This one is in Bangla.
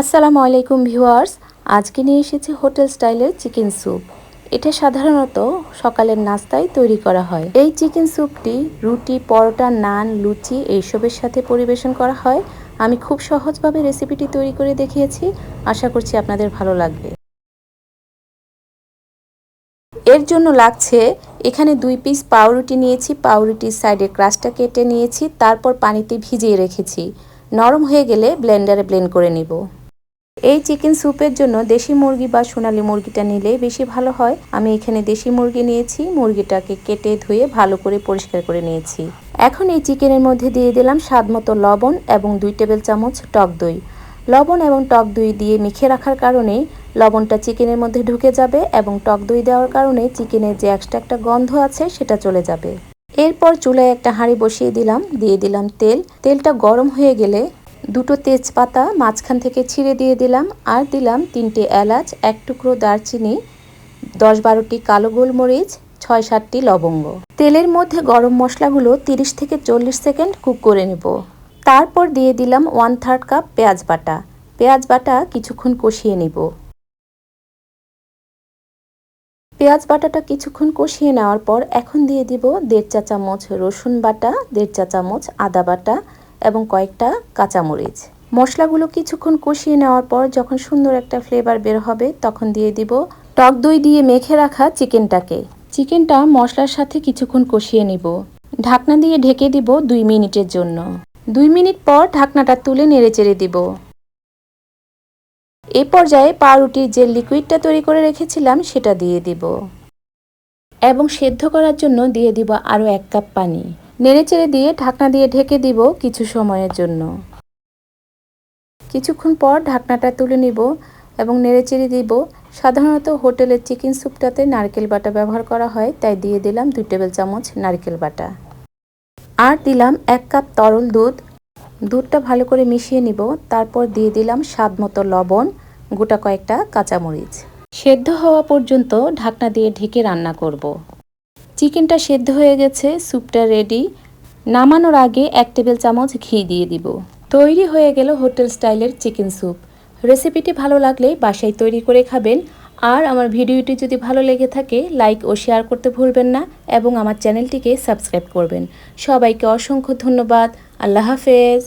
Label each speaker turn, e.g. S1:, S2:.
S1: আসসালামু আলাইকুম ভিউয়ার্স, আজকে নিয়ে এসেছি হোটেল স্টাইলের চিকেন স্যুপ। এটা সাধারণত সকালের নাস্তায় তৈরি করা হয়। এই চিকেন স্যুপটি রুটি, পরোটা, নান, লুচি এইসবের সাথে পরিবেশন করা হয়। আমি খুব সহজভাবে রেসিপিটি তৈরি করে দেখিয়েছি। আশা করছি আপনাদের ভালো লাগবে। এর জন্য লাগছে এখানে দুই পিস পাউরুটি নিয়েছি, পাউরুটির সাইডে ক্রাশটা কেটে নিয়েছি, তারপর পানিতে ভিজিয়ে রেখেছি। নরম হয়ে গেলে ব্লেন্ডারে ব্লেন্ড করে নিব। এই চিকেন স্যুপের জন্য দেশি মুরগি বা সোনালি মুরগিটা নিলে বেশি ভালো হয়। আমি এখানে দেশি মুরগি নিয়েছি, মুরগিটাকে কেটে ধুয়ে ভালো করে পরিষ্কার করে নিয়েছি। এখন এই চিকেনের মধ্যে দিয়ে দিলাম স্বাদ মতো লবণ এবং দুই টেবিল চামচ টক দই। লবণ এবং টক দই দিয়ে মেখে রাখার কারণে লবণটা চিকেনের মধ্যে ঢুকে যাবে এবং টক দই দেওয়ার কারণে চিকেনের যে এক্সট্রা একটা গন্ধ আছে সেটা চলে যাবে। এরপর চুলায় একটা হাঁড়ি বসিয়ে দিলাম, দিয়ে দিলাম তেল। তেলটা গরম হয়ে গেলে দুটো তেজপাতা মাঝখান থেকে ছিঁড়ে দিয়ে দিলাম আর দিলাম তিনটে এলাচ, এক টুকরো দারচিনি, দশ বারোটি কালো গোলমরিচ, ছয় সাতটি লবঙ্গ। তেলের মধ্যে গরম মশলাগুলো তিরিশ থেকে চল্লিশ সেকেন্ড কুক করে নেব। তারপর দিয়ে দিলাম ওয়ান থার্ড কাপ পেঁয়াজ বাটা। পেঁয়াজ বাটা কিছুক্ষণ কষিয়ে নিব। পেঁয়াজ বাটাটা কিছুক্ষণ কষিয়ে নেওয়ার পর এখন দিয়ে দিব দেড় চা চামচ রসুন বাটা, দেড় চা চামচ আদা বাটা এবং কয়েকটা কাঁচামরিচ। মশলাগুলো কিছুক্ষণ কষিয়ে নেওয়ার পর যখন সুন্দর একটা ফ্লেভার বের হবে, তখন দিয়ে দিব টক দই দিয়ে মেখে রাখা চিকেনটাকে। চিকেনটা মশলার সাথে কিছুক্ষণ কষিয়ে নিব। ঢাকনা দিয়ে ঢেকে দিব দুই মিনিটের জন্য। দুই মিনিট পর ঢাকনাটা তুলে নেড়ে চেড়ে দিব। এ পর্যায়ে পাউরুটির যে লিকুইডটা তৈরি করে রেখেছিলাম, সেটা দিয়ে দিব। এবং সেদ্ধ করার জন্য দিয়ে দিব আরও এক কাপ পানি। নেড়েচেড়ে দিয়ে ঢাকনা দিয়ে ঢেকে দিব কিছু সময়ের জন্য। কিছুক্ষণ পর ঢাকনাটা তুলে নিব এবং নেড়েচেড়ে দিব। সাধারণত হোটেলের চিকেন স্যুপটাতে নারকেল বাটা ব্যবহার করা হয়, তাই দিয়ে দিলাম দুই টেবিল চামচ নারকেল বাটা। আর দিলাম এক কাপ তরল দুধ। দুধটা ভালো করে মিশিয়ে নিব। তারপর দিয়ে দিলাম স্বাদ মতো লবণ, গোটা কয়েকটা কাঁচামরিচ। সেদ্ধ হওয়া পর্যন্ত ঢাকনা দিয়ে ঢেকে রান্না করব। চিকেনটা সেদ্ধ হয়ে গেছে, স্যুপটা রেডি নামানোর আগে এক টেবিল চামচ ঘি দিয়ে দিব। তৈরি হয়ে গেল হোটেল স্টাইলের চিকেন স্যুপ। রেসিপিটি ভালো লাগলে বাসায় তৈরি করে খাবেন। আর আমার ভিডিওটি যদি ভালো লেগে থাকে, লাইক ও শেয়ার করতে ভুলবেন না এবং আমার চ্যানেলটিকে সাবস্ক্রাইব করবেন। সবাইকে অসংখ্য ধন্যবাদ। আল্লাহ হাফেজ।